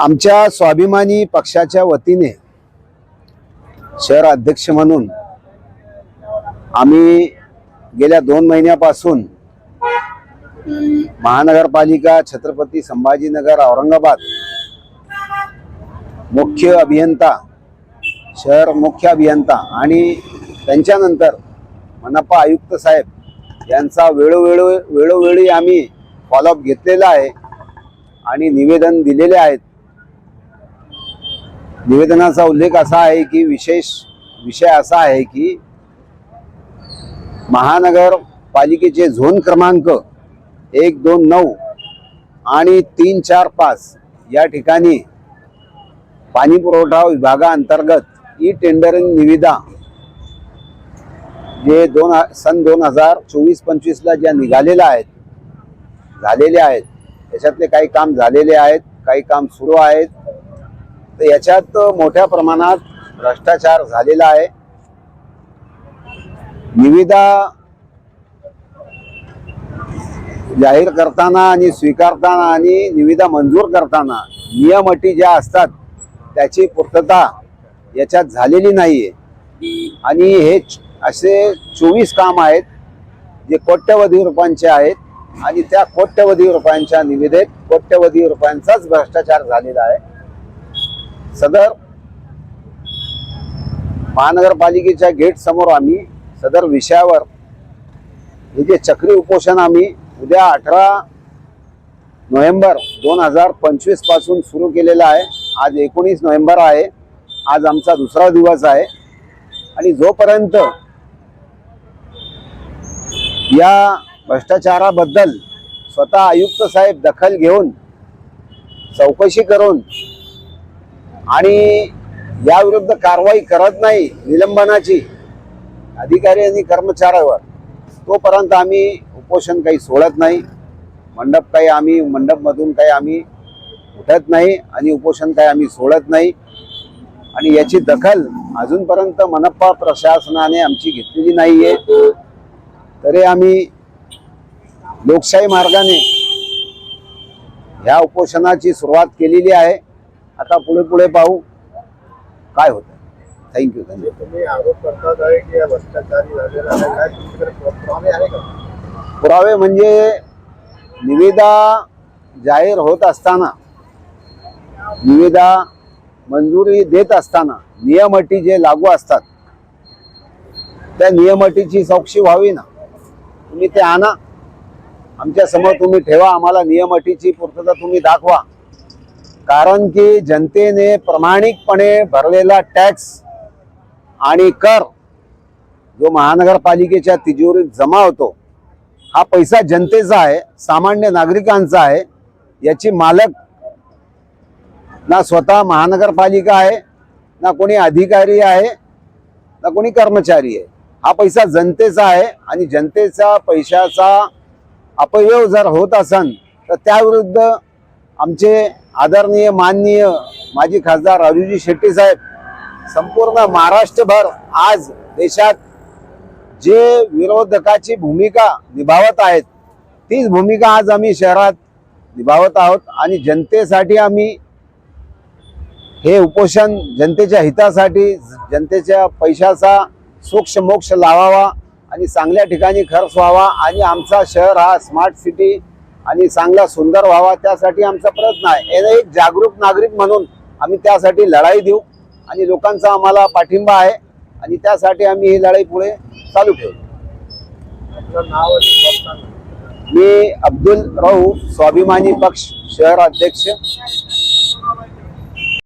आमच्या स्वाभिमानी पक्षाच्या वतीने शहर अध्यक्ष म्हणून आम्ही गेल्या दोन महिन्यापासून महानगरपालिका छत्रपती संभाजीनगर औरंगाबाद मुख्य अभियंता शहर मुख्य अभियंता आणि त्यांच्यानंतर मनपा आयुक्त साहेब यांचा वेळोवेळो वेळोवेळी आम्ही फॉलोअप घेतलेला आहे आणि निवेदन दिलेले आहेत. निवेदनाचा उल्लेख असा आहे की विशेष विषय असा आहे की महानगरपालिकेचे झोन क्रमांक एक दोन नऊ आणि तीन चार पाच या ठिकाणी पाणी पुरवठा विभागाअंतर्गत ई टेंडरिंग निविदा जे दोन सन दोन हजार चोवीस पंचवीसला ज्या निघालेल्या आहेत झालेल्या आहेत त्याच्यातले काही काम झालेले आहेत काही काम सुरू आहेत तर याच्यात मोठ्या प्रमाणात भ्रष्टाचार झालेला आहे. निविदा जाहीर करताना आणि स्वीकारताना आणि निविदा मंजूर करताना नियम अटी ज्या असतात त्याची पूर्तता याच्यात झालेली नाहीये. आणि हे असे चोवीस काम आहेत जे कोट्यवधी रुपयांचे आहेत आणि त्या कोट्यवधी रुपयांच्या निविदेत कोट्यवधी रुपयांचाच भ्रष्टाचार झालेला आहे. सदर महानगरपालिकेच्या गेट समोर आम्ही सदर विषयावर हे जे चक्री उपोषण आम्ही उद्या अठरा नोव्हेंबर दोन हजार पंचवीसपासून सुरू केलेलं आहे. आज एकोणीस नोव्हेंबर आहे. आज आमचा दुसरा दिवस आहे. आणि जोपर्यंत या भ्रष्टाचाराबद्दल स्वतः आयुक्त साहेब दखल घेऊन चौकशी करून आणि याविरुद्ध कारवाई करत नाही निलंबनाची. अधिकारी आणि कर्मचाऱ्यावर. तोपर्यंत आम्ही उपोषण काही सोडत नाही. मंडप काही आम्ही मंडपमधून काही आम्ही उठत नाही आणि उपोषण काही आम्ही सोडत नाही. आणि याची दखल अजूनपर्यंत मनप्पा प्रशासनाने आमची घेतलेली नाही आहे तरी आम्ही लोकशाही मार्गाने ह्या उपोषणाची सुरुवात केलेली आहे. आता पुढे पुढे पाहू. काय होतं थँक्यू थँक्यू तुम्ही आरोप करतात आहे की पुरावे आहे का? पुरावे म्हणजे निविदा जाहीर होत असताना निविदा मंजुरी देत असताना नियम अटी जे लागू असतात त्या नियम अटीची चौकशी व्हावी ना. तुम्ही ते आणा. आमच्यासमोर तुम्ही ठेवा. आम्हाला नियम अटीची पूर्तता तुम्ही दाखवा. कारण की जनतेने प्रामाणिकपणे भरलेला टॅक्स आणि कर जो महानगरपालिकेच्या तिजोरीत जमा होतो हा पैसा जनतेचा आहे सामान्य नागरिकांचा आहे. याची मालक ना स्वतः महानगरपालिका आहे ना कोणी अधिकारी आहे ना कोणी कर्मचारी आहे. हा पैसा जनतेचा आहे आणि जनतेचा पैशाचा अपव्यय जर होत असन तर त्याविरुद्ध आमचे आदरणीय माननीय माजी खासदार राजूजी शेट्टी साहेब संपूर्ण महाराष्ट्रभर आज देशात जे विरोधकाची भूमिका निभावत आहेत तीच भूमिका आज आम्ही शहरात निभावत आहोत आणि जनतेसाठी आम्ही हे उपोषण जनतेच्या हितासाठी जनतेच्या पैशाचा सूक्ष मोक्ष लावावा आणि चांगल्या ठिकाणी खर्च व्हावा आणि आमचा शहर हा स्मार्ट सिटी आणि चांगला सुंदर व्हावा त्यासाठी आमचा प्रयत्न आहे. एक जागरूक नागरिक म्हणून आम्ही त्यासाठी लढाई देऊ आणि लोकांचा आम्हाला पाठिंबा आहे आणि त्यासाठी आम्ही ही लढाई पुढे चालू ठेवू. मी अब्दुल राऊफ स्वाभिमानी पक्ष शहर अध्यक्ष.